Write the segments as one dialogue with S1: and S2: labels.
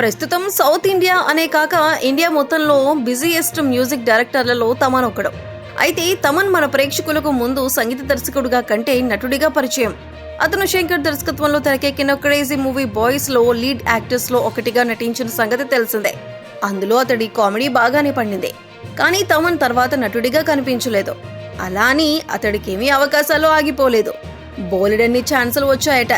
S1: ప్రస్తుతం south India అనే కాక ఇండియా మొత్తంలో బిజీయెస్ట్ మ్యూజిక్ డైరెక్టర్లలో తమన్ ఒకడు అయితే తమన్ మన ప్రేక్షకులకు ముందు సంగీత దర్శకుడిగా కంటే నటుడిగా పరిచయం. అతను శంకర్ దర్శకత్వంలో తెరకెక్కిన క్రేజీ మూవీ బాయ్స్లో లీడ్ యాక్టర్స్లో ఒకటిగా నటించిన సంగతి తెలిసిందే. అందులో అతడి కామెడీ బాగానే పండింది. కానీ తమన్ తర్వాత నటుడిగా కనిపించలేదు. అలా అని అతడికేమీ అవకాశాలు ఆగిపోలేదు. బోలెడన్ని ఛాన్సులు వచ్చాయట.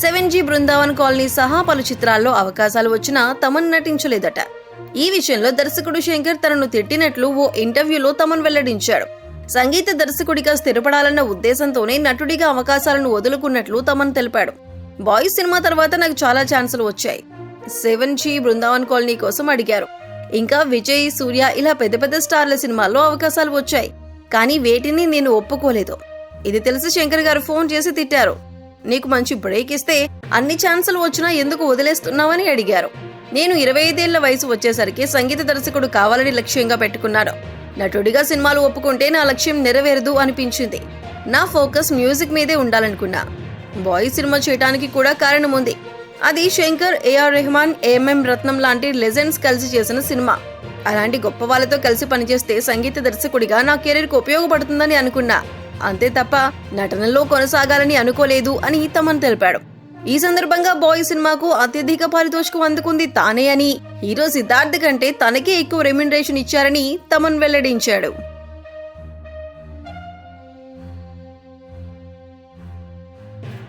S1: సెవెన్ జీ బృందావన్ కాలనీ సహా పలు చిత్రాల్లో అవకాశాలు వచ్చినా తమన్ నటించలేదట. ఈ విషయంలో దర్శకుడు శంకర్ తనను తిట్టినట్లు ఓ ఇంటర్వ్యూలో తమన్ వెల్లడించాడు. సంగీత దర్శకుడిగా స్థిరపడాలన్న ఉద్దేశంతోనే నటుడిగా అవకాశాలను వదులుకున్నట్లు తమన్ తెలిపాడు. బాయ్స్ సినిమా తర్వాత నాకు చాలా ఛాన్సులు వచ్చాయి. సెవెన్ జీ బృందావన్ కాలనీ కోసం అడిగారు. ఇంకా విజయ్ సూర్య ఇలా పెద్ద పెద్ద స్టార్ల సినిమాల్లో అవకాశాలు వచ్చాయి. కానీ వేటిని నేను ఒప్పుకోలేదు. ఇది తెలిసి శంకర్ గారు ఫోన్ చేసి తిట్టారు. నీకు మంచి బ్రేక్ ఇస్తే అన్ని ఛాన్సులు వచ్చినా ఎందుకు వదిలేస్తున్నావని అడిగారు. నేను ఇరవై ఐదేళ్ళ వయసు వచ్చేసరికి సంగీత దర్శకుడు కావాలని లక్ష్యంగా పెట్టుకున్నాను నటుడిగా సినిమాలు ఒప్పుకుంటే నా లక్ష్యం నెరవేరదు అనిపించింది. నా ఫోకస్ మ్యూజిక్ మీదే ఉండాలనుకున్నా. బాయ్ సినిమా చేయడానికి కూడా కారణం ఉంది. అది Shankar A R Rahman A M M Ratnam లాంటి లెజెండ్స్ కలిసి చేసిన సినిమా. అలాంటి గొప్ప వాళ్ళతో కలిసి పనిచేస్తే సంగీత దర్శకుడిగా నా కెరీర్కు ఉపయోగపడుతుందని అనుకున్నా. అంతే తప్ప నటనలో కొనసాగాలని అనుకోలేదు అని తమన్ తెలిపాడు. ఈ సందర్భంగా బాయ్ సినిమాకు అత్యధిక పారితోషికం అందుకుంది తానే అని. హీరో సిద్ధార్థ్ కంటే తనకే ఎక్కువ రెమ్యునరేషన్ ఇచ్చారని తమన్ వెల్లడించాడు.